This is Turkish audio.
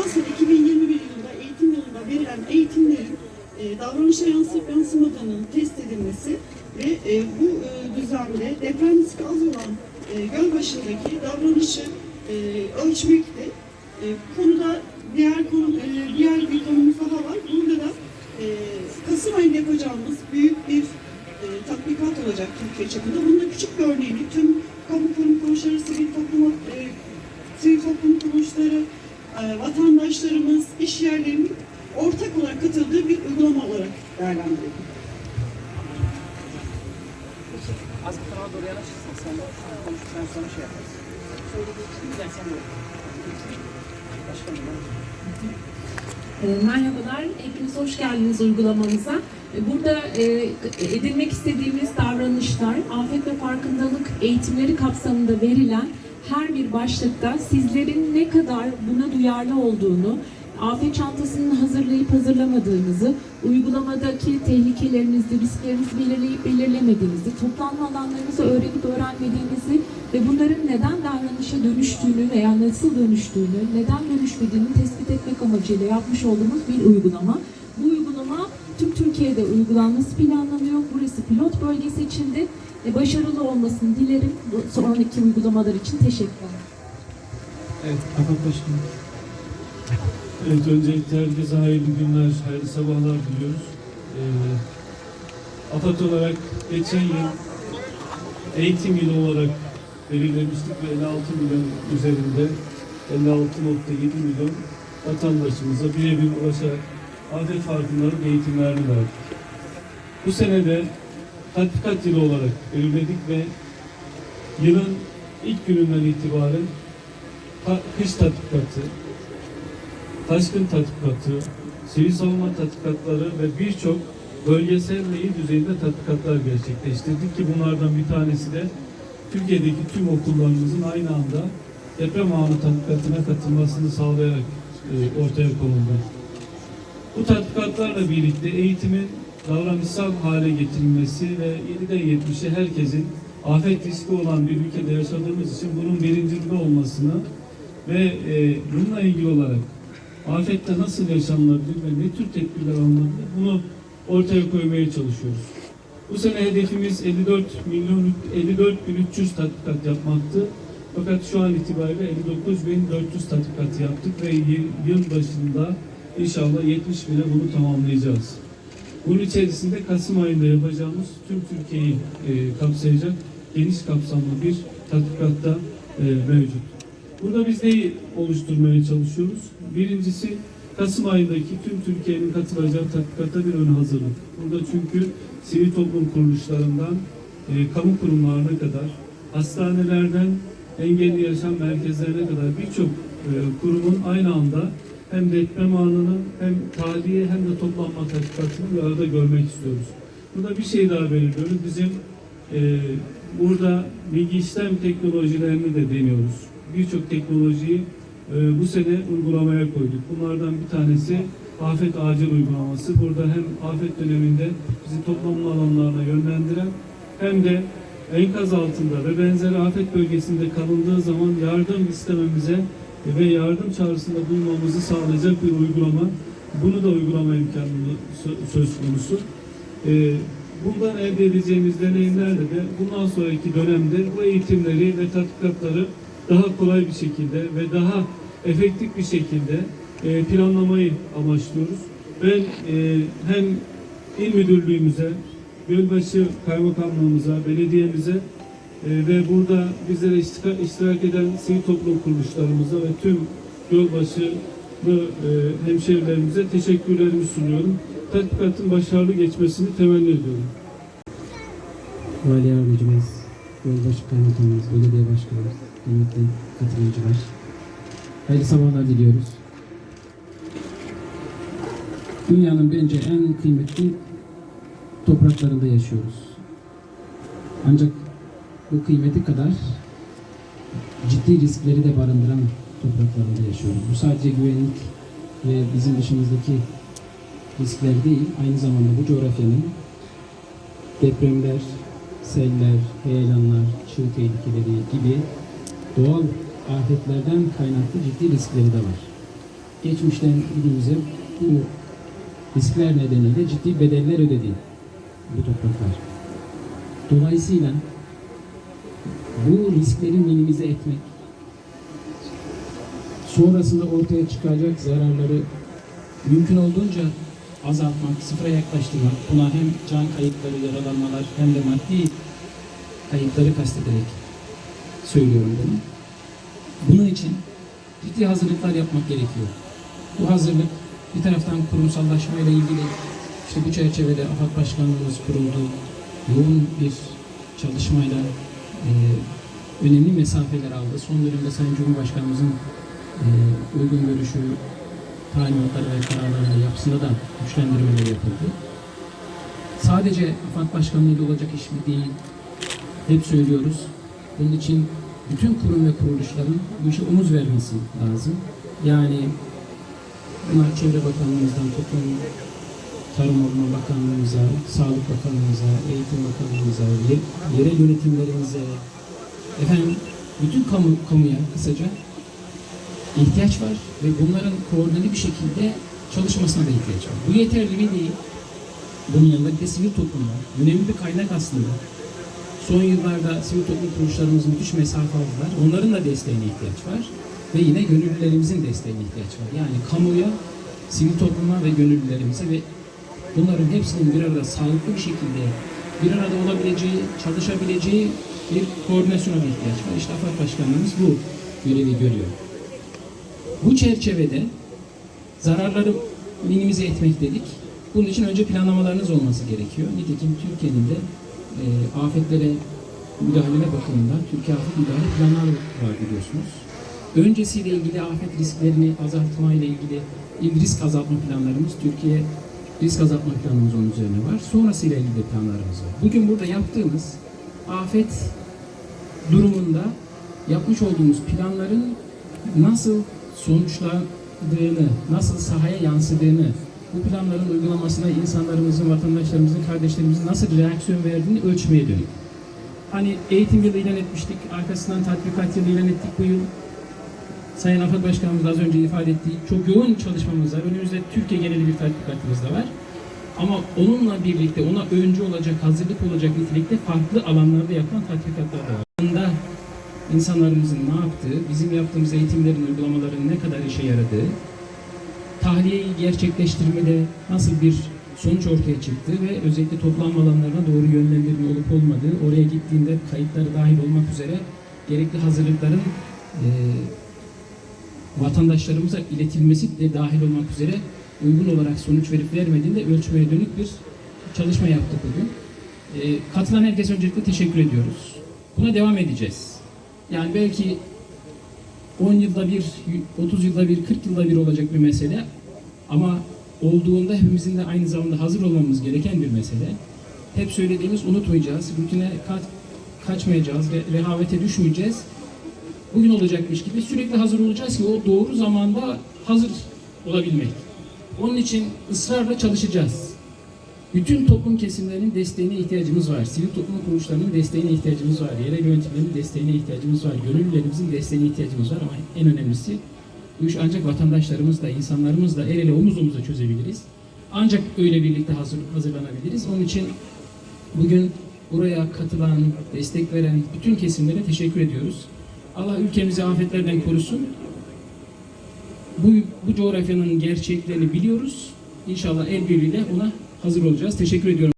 sene 2021 yılında eğitim yılında verilen eğitimlerin e, davranışa yansıyıp yansımadığının test edilmesi ve e, bu e, düzende deprem riski az olan e, Gölbaşı'ndaki davranışı e, ölçmekte. E, konuda diğer konu, e, diğer bir konumuz daha var. Burada da e, Kasım ayında yapacağımız büyük bir e, tatbikat olacak Türkiye çapında. Bunun da küçük bir örneğini tüm kamu kurum kuruluşları, sivil toplum, e, sivil toplum kuruluşları, e, vatandaşlarımız, iş yerlerinin ortak olarak katıldığı bir uygulama olarak değerlendirelim. Az bir tarafa doğru yanaşırsan sen de konuştuktan sonra şey yaparız. Güzel sen de. Başkanım ben. E, Merhabalar, hepiniz hoş geldiniz uygulamamıza. E, Burada e, edinmek istediğimiz davranışlar, afet ve farkındalık eğitimleri kapsamında verilen her bir başlıkta sizlerin ne kadar buna duyarlı olduğunu, afet çantasını hazırlayıp hazırlamadığınızı, uygulamadaki tehlikelerinizi, risklerinizi belirleyip belirlemediğinizi, toplanma alanlarınızı öğrenip öğrenmediğinizi ve bunların neden davranışa dönüştüğünü veya nasıl dönüştüğünü, neden dönüşmediğini tespit etmek amacıyla yapmış olduğumuz bir uygulama. Bu uygulama tüm Türkiye'de uygulanması planlanıyor. Burası pilot bölge seçildi. E, başarılı olmasını dilerim. Bu sonraki uygulamalar için teşekkürler. Evet, Afat Başkanım. Evet, öncelikle herkese hayırlı günler, hayırlı sabahlar diliyoruz. Ee, AFAD olarak geçen yıl eğitim yılı olarak belirlemiştik ve 56 milyon üzerinde 56.7 milyon vatandaşımıza birebir ulaşarak afet farkındalık eğitimlerini verdik. Bu sene de tatbikat yılı olarak belirledik ve yılın ilk gününden itibaren kış tatbikatı, taşkın tatbikatı, sivil savunma tatbikatları ve birçok bölgesel ve il düzeyinde tatbikatlar gerçekleştirdik ki bunlardan bir tanesi de Türkiye'deki tüm okullarımızın aynı anda deprem anı tatbikatına katılmasını sağlayarak e, ortaya konuldu. Bu tatbikatlarla birlikte eğitimin davranışsal hale getirilmesi ve 7'den 70'e herkesin afet riski olan bir ülkede yaşadığımız için bunun bilincinde olmasını ve e, bununla ilgili olarak afette nasıl yaşanılabilir ve ne tür tedbirler alınabilir bunu ortaya koymaya çalışıyoruz. Bu sene hedefimiz 54 milyon 54 bin 300 tatbikat yapmaktı. Fakat şu an itibariyle 59 bin 400 tatbikat yaptık ve yıl, başında inşallah 70 bine bunu tamamlayacağız. Bunun içerisinde Kasım ayında yapacağımız tüm Türkiye'yi e, kapsayacak geniş kapsamlı bir tatbikatta e, mevcut. Burada biz neyi oluşturmaya çalışıyoruz? Birincisi Kasım ayındaki tüm Türkiye'nin katılacağı tatbikata bir ön hazırlık. Burada çünkü sivil toplum kuruluşlarından e, kamu kurumlarına kadar, hastanelerden engelli yaşam merkezlerine kadar birçok e, kurumun aynı anda hem deprem anını hem tahliye hem de toplanma tatbikatını bir arada görmek istiyoruz. Burada bir şey daha belirliyoruz. Bizim e, burada bilgi işlem teknolojilerini de deniyoruz. Birçok teknolojiyi e, bu sene uygulamaya koyduk. Bunlardan bir tanesi afet acil uygulaması. Burada hem afet döneminde bizi toplanma alanlarına yönlendiren hem de enkaz altında ve benzeri afet bölgesinde kalındığı zaman yardım istememize ve yardım çağrısında bulunmamızı sağlayacak bir uygulama. Bunu da uygulama imkanı sö- söz konusu. Ee, bundan elde edeceğimiz deneyimlerle de bundan sonraki dönemde bu eğitimleri ve tatbikatları daha kolay bir şekilde ve daha efektif bir şekilde e, planlamayı amaçlıyoruz. Ben e, hem il müdürlüğümüze, Gölbaşı Kaymakamlığımıza, belediyemize e, ve burada bizlere istika- iştirak eden sivil toplum kuruluşlarımıza ve tüm Gölbaşılı e, hemşehrilerimize teşekkürlerimi sunuyorum. Tatbikatın başarılı geçmesini temenni ediyorum. Vali Yardımcımız, Yolbaşı Kaymakamımız, Belediye Başkanımız, kıymetli katılımcılar. Hayırlı sabahlar diliyoruz. Dünyanın bence en kıymetli topraklarında yaşıyoruz. Ancak bu kıymeti kadar ciddi riskleri de barındıran topraklarında yaşıyoruz. Bu sadece güvenlik ve bizim dışımızdaki riskler değil, aynı zamanda bu coğrafyanın depremler, seller, heyelanlar, çığ tehlikeleri gibi doğal afetlerden kaynaklı ciddi riskleri de var. geçmişten günümüze bu riskler nedeniyle ciddi bedeller ödedi bu topraklar. Dolayısıyla bu riskleri minimize etmek, sonrasında ortaya çıkacak zararları mümkün olduğunca azaltmak, sıfıra yaklaştırmak, buna hem can kayıpları, yaralanmalar hem de maddi kayıpları kastederek söylüyorum bunu. Bunun için ciddi hazırlıklar yapmak gerekiyor. Bu hazırlık bir taraftan kurumsallaşma ile ilgili işte bu çerçevede AFAD Başkanlığımız kuruldu. Yoğun bir çalışmayla e, önemli mesafeler aldı. Son dönemde Sayın Cumhurbaşkanımızın e, uygun görüşü, talimatları ve kararlarıyla yapısında da güçlendirmeler yapıldı. Sadece AFAD Başkanlığı'yla olacak iş mi değil, hep söylüyoruz. Bunun için bütün kurum ve kuruluşların bu işe omuz vermesi lazım. Yani buna Çevre Bakanlığımızdan toplum Tarım Orman Bakanlığımıza, Sağlık Bakanlığımıza, Eğitim Bakanlığımıza, ye- yerel yönetimlerimize, efendim bütün kamu, kamuya kısaca ihtiyaç var ve bunların koordineli bir şekilde çalışmasına da ihtiyaç var. Bu yeterli mi değil. Bunun yanında bir de sivil toplum var. Önemli bir kaynak aslında. Son yıllarda sivil toplum kuruluşlarımız müthiş mesafe aldılar. Onların da desteğine ihtiyaç var. Ve yine gönüllülerimizin desteğine ihtiyaç var. Yani kamuya, sivil topluma ve gönüllülerimize ve bunların hepsinin bir arada sağlıklı bir şekilde bir arada olabileceği, çalışabileceği bir koordinasyona ihtiyaç var. İşte AFAD Başkanlığımız bu görevi görüyor. Bu çerçevede zararları minimize etmek dedik. Bunun için önce planlamalarınız olması gerekiyor. Nitekim Türkiye'nin de e, afetlere müdahale bakımında Türkiye Afet Müdahale Planları var biliyorsunuz. Öncesiyle ilgili afet risklerini azaltma ile ilgili risk azaltma planlarımız Türkiye risk azaltma planımız onun üzerine var. Sonrasıyla ilgili planlarımız var. Bugün burada yaptığımız afet durumunda yapmış olduğumuz planların nasıl sonuçlandığını, nasıl sahaya yansıdığını, bu planların uygulamasına insanlarımızın, vatandaşlarımızın, kardeşlerimizin nasıl reaksiyon verdiğini ölçmeye dönük. Hani eğitim yılı ilan etmiştik, arkasından tatbikat yılı ilan ettik bu yıl. Sayın Afet Başkanımız az önce ifade ettiği çok yoğun çalışmamız var. Önümüzde Türkiye geneli bir tatbikatımız da var. Ama onunla birlikte ona öncü olacak, hazırlık olacak nitelikte farklı alanlarda yapılan tatbikatlar da var. İnsanlarımızın ne yaptığı, bizim yaptığımız eğitimlerin uygulamaların ne kadar işe yaradığı, tahliyeyi gerçekleştirmede nasıl bir sonuç ortaya çıktı ve özellikle toplanma alanlarına doğru yönlendirme olup olmadığı, oraya gittiğinde kayıtları dahil olmak üzere gerekli hazırlıkların e, vatandaşlarımıza iletilmesi de dahil olmak üzere uygun olarak sonuç verip vermediğini de ölçmeye dönük bir çalışma yaptık bugün. E, katılan herkese öncelikle teşekkür ediyoruz. Buna devam edeceğiz. Yani belki 10 yılda bir, 30 yılda bir, 40 yılda bir olacak bir mesele. Ama olduğunda hepimizin de aynı zamanda hazır olmamız gereken bir mesele. Hep söylediğimiz unutmayacağız. Rutine ka- kaçmayacağız ve rehavete düşmeyeceğiz. Bugün olacakmış gibi sürekli hazır olacağız ki o doğru zamanda hazır olabilmek. Onun için ısrarla çalışacağız. Bütün toplum kesimlerinin desteğine ihtiyacımız var. Sivil toplum kuruluşlarının desteğine ihtiyacımız var. Yerel yönetimlerin desteğine ihtiyacımız var. Gönüllülerimizin desteğine ihtiyacımız var ama en önemlisi bu iş ancak vatandaşlarımızla, insanlarımızla el ele omuz omuza çözebiliriz. Ancak öyle birlikte hazır, hazırlanabiliriz. Onun için bugün buraya katılan, destek veren bütün kesimlere teşekkür ediyoruz. Allah ülkemizi afetlerden korusun. Bu, bu coğrafyanın gerçeklerini biliyoruz. İnşallah el birliğiyle ona hazır olacağız. Teşekkür ediyorum.